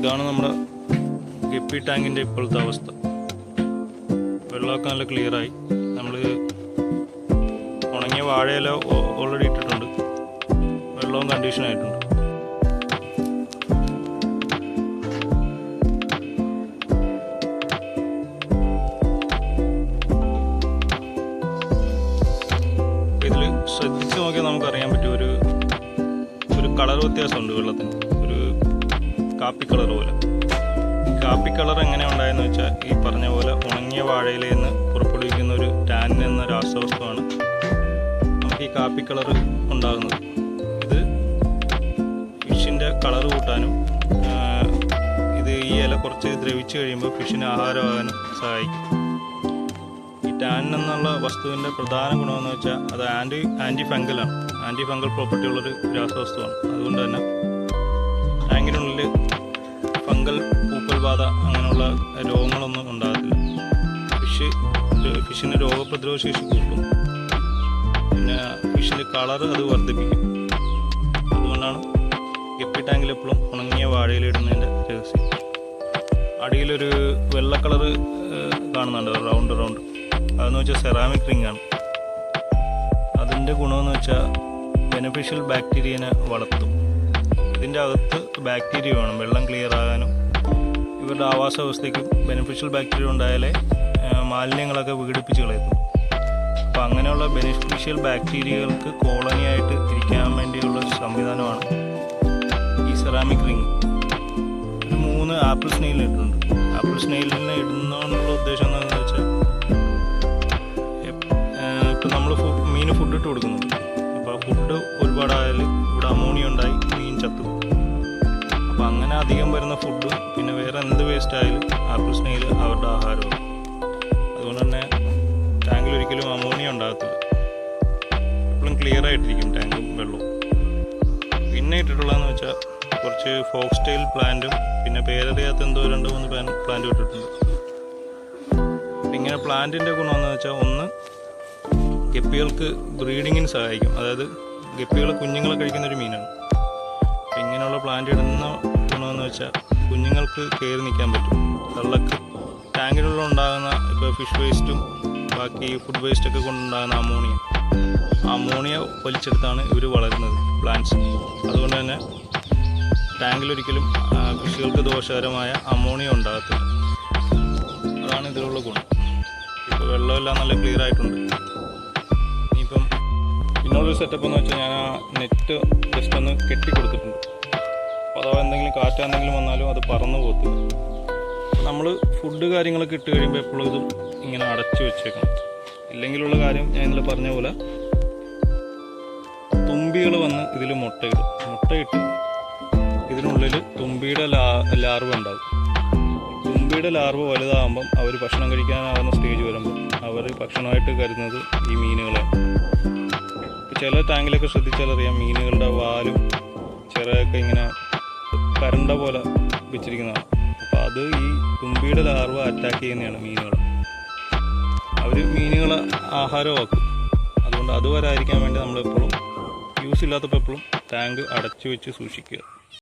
ഇതാണ് നമ്മുടെ ഗപ്പി ടാങ്കിന്റെ ഇപ്പോഴത്തെ അവസ്ഥ. വെള്ളമൊക്കെ നല്ല ക്ലിയറായി നമ്മൾ ഉണങ്ങിയ വാഴയില ഓൾറെഡി ഇട്ടിട്ടുണ്ട്. വെള്ളവും കണ്ടീഷൻ ആയിട്ടുണ്ട്. ഇതിൽ ശ്രദ്ധിച്ച് നോക്കിയാൽ നമുക്കറിയാൻ പറ്റും ഒരു ഒരു കളർ വ്യത്യാസമുണ്ട് വെള്ളത്തിന്. കാപ്പി കളർ പോലെ. കാപ്പി കളർ എങ്ങനെ ഉണ്ടായെന്ന് വെച്ചാൽ ഈ പറഞ്ഞ പോലെ ഉണങ്ങിയ വാഴയിൽ നിന്ന് പുറപ്പെടുവിക്കുന്ന ഒരു ടാനിൻ എന്ന രാസവസ്തുവാണ് നമുക്ക് ഈ കാപ്പി കളർ ഉണ്ടാകുന്നത്. ഇത് ഫിഷിന്റെ കളർ കൂട്ടാനും ഇത് ഈ ഇല കുറച്ച് ദ്രവിച്ചു കഴിയുമ്പോൾ ഫിഷിന് ആഹാരമാകാനും സഹായിക്കും. ഈ ടാൻ എന്നുള്ള വസ്തുവിന്റെ പ്രധാന ഗുണമെന്ന് വെച്ചാൽ അത് ആന്റി ആന്റി ഫംഗലാണ് ആന്റി ഫംഗൽ പ്രോപ്പർട്ടി ഉള്ളൊരു രാസവസ്തുവാണ്. അതുകൊണ്ട് തന്നെ രോഗങ്ങളൊന്നും ഉണ്ടാകത്തില്ല. ഫിഷ് ഫിഷിന് രോഗപ്രതിരോധ ശേഷി കൂട്ടും പിന്നെ ഫിഷിന്റെ കളർ അത് വർദ്ധിപ്പിക്കും. അതുകൊണ്ടാണ് ഗപ്പി ടാങ്കിൽ എപ്പോഴും ഉണങ്ങിയ വാഴയിലിടുന്നതിന്റെ രഹസ്യം. അടിയിലൊരു വെള്ള കളറ് കാണുന്നുണ്ട്. റൗണ്ട് റൗണ്ട് അതെന്ന് വെച്ചാൽ സെറാമിക് റിംഗ് ആണ്. അതിന്റെ ഗുണമെന്ന് വെച്ചാൽ ബെനഫിഷ്യൽ ബാക്ടീരിയനെ വളർത്തും. ഇതിന്റെ അകത്ത് ബാക്ടീരിയ വേണം. വെള്ളം ക്ലിയർ ആകാനും ഇവരുടെ ആവാസ വ്യവസ്ഥയ്ക്കും ബെനിഫിഷ്യൽ ബാക്ടീരിയ ഉണ്ടായാലേ മാലിന്യങ്ങളൊക്കെ വിഘടിപ്പിച്ച് കളയുന്നു അപ്പോൾ അങ്ങനെയുള്ള ബെനിഫിഷ്യൽ ബാക്ടീരിയകൾക്ക് കോളനി ആയിട്ട് ഇരിക്കാൻ വേണ്ടിയുള്ള സംവിധാനമാണ് ഈ സെറാമിക് റിംഗ് ഒരു മൂന്ന് ആപ്പിൾ സ്നെയിൽ ഇട്ടിട്ടുണ്ട്. ആപ്പിൾ സ്നെയിലിനെ ഇടുന്നതിനുള്ള ഉദ്ദേശം എന്താണെന്ന് വെച്ചാൽ ഇപ്പം നമ്മൾ മീൻ ഫുഡ് ഇട്ട് കൊടുക്കുന്നുണ്ട്. അപ്പോൾ ഫുഡ് ഒരുപാടായാൽ ഇവിടെ അമോണിയ ഉണ്ടായി മീൻ ചത്തു അപ്പോൾ അങ്ങനെ അധികം വരുന്ന ഫുഡ് പിന്നെ വേറെ എന്ത് വേസ്റ്റ് ആയാലും ആപ്പിൾ സ്നെയിൽ അവരുടെ ആഹാരമാണ് അതുകൊണ്ട് തന്നെ ടാങ്കിൽ ഒരിക്കലും അമോണിയ ഉണ്ടാകത്തില്ല. എപ്പോഴും ക്ലിയർ ആയിട്ടിരിക്കും ടാങ്കും വെള്ളവും. പിന്നെ ഇട്ടിട്ടുള്ളതെന്ന് വെച്ചാൽ കുറച്ച് ഫോക്സ് ടെയിൽ പ്ലാന്റും പിന്നെ പേരറിയാത്ത എന്തോ രണ്ടോ മൂന്ന് പ്ലാൻ പ്ലാന്റ് ഇട്ടിട്ടുണ്ട്. ഇങ്ങനെ പ്ലാന്റിന്റെ ഗുണമെന്ന് വെച്ചാൽ ഒന്ന് ഗപ്പികൾക്ക് ബ്രീഡിങ്ങിന് സഹായിക്കും. അതായത് ഗപ്പികൾ കുഞ്ഞുങ്ങളെ കഴിക്കുന്ന ഒരു മീനാണ്. അപ്പം ഇങ്ങനെയുള്ള പ്ലാന്റ് ഇടുന്ന ഗുണമെന്ന് വെച്ചാൽ കുഞ്ഞുങ്ങൾക്ക് കയറി നിൽക്കാൻ പറ്റും. വെള്ളക്ക് ടാങ്കിലുള്ള ഉണ്ടാകുന്ന ഇപ്പോൾ ഫിഷ് വേസ്റ്റും ബാക്കി ഫുഡ് വേസ്റ്റൊക്കെ കൊണ്ടുണ്ടാകുന്ന അമോണിയ അമോണിയ വലിച്ചെടുത്താണ് ഇവർ വളരുന്നത് പ്ലാന്റ്സ് അതുകൊണ്ട് തന്നെ ടാങ്കിലൊരിക്കലും കൃഷികൾക്ക് ദോഷകരമായ അമോണിയ ഉണ്ടാകത്തില്ല. അതാണ് ഇതിലുള്ള ഗുണം. ഇപ്പോൾ വെള്ളമെല്ലാം നല്ല ക്ലിയർ ആയിട്ടുണ്ട്. ഇനിയിപ്പം പിന്നൊരു സെറ്റപ്പ് എന്ന് വെച്ചാൽ ഞാൻ ആ നെറ്റ് ജസ്റ്റ് ഒന്ന് കെട്ടി കൊടുത്തിട്ടുണ്ട് അഥവാ എന്തെങ്കിലും കാറ്റ് എന്തെങ്കിലും വന്നാലും അത് പറന്നു പോകത്തില്ല. നമ്മൾ ഫുഡ് കാര്യങ്ങളൊക്കെ ഇട്ട് കഴിയുമ്പോൾ എപ്പോഴും ഇതും ഇങ്ങനെ അടച്ചു വെച്ചേക്കണം. ഇല്ലെങ്കിലുള്ള കാര്യം ഞാൻ ഇന്നലെ പറഞ്ഞ പോലെ തുമ്പികൾ വന്ന് ഇതിൽ മുട്ടയിടും. മുട്ടയിട്ട് ഇതിനുള്ളിൽ തുമ്പിയുടെ ലാ ലാർവ ഉണ്ടാകും തുമ്പിയുടെ ലാർവ് വലുതാകുമ്പം അവർ ഭക്ഷണം കഴിക്കാനാകുന്ന സ്റ്റേജ് വരുമ്പോൾ അവർ ഭക്ഷണമായിട്ട് കരുതുന്നത് ഈ മീനുകളാണ്. ഇപ്പൊ ചില ടാങ്കിലൊക്കെ ശ്രദ്ധിച്ചാൽ അറിയാം മീനുകളുടെ വാലും ചിറയൊക്കെ ഇങ്ങനെ കരണ്ട പോലെ വെച്ചിരിക്കുന്നതാണ്. അപ്പോൾ അത് ഈ തുമ്പിയുടെ ലാർവ അറ്റാക്ക് ചെയ്യുന്നതാണ് മീനുകൾ. അവർ മീനുകളെ ആഹാരമാക്കും അതുകൊണ്ട് അത് വരാതിരിക്കാൻ വേണ്ടി നമ്മളെപ്പോഴും യൂസ് ഇല്ലാത്തപ്പോൾ എപ്പോഴും ടാങ്ക് അടച്ചു വെച്ച് സൂക്ഷിക്കുക.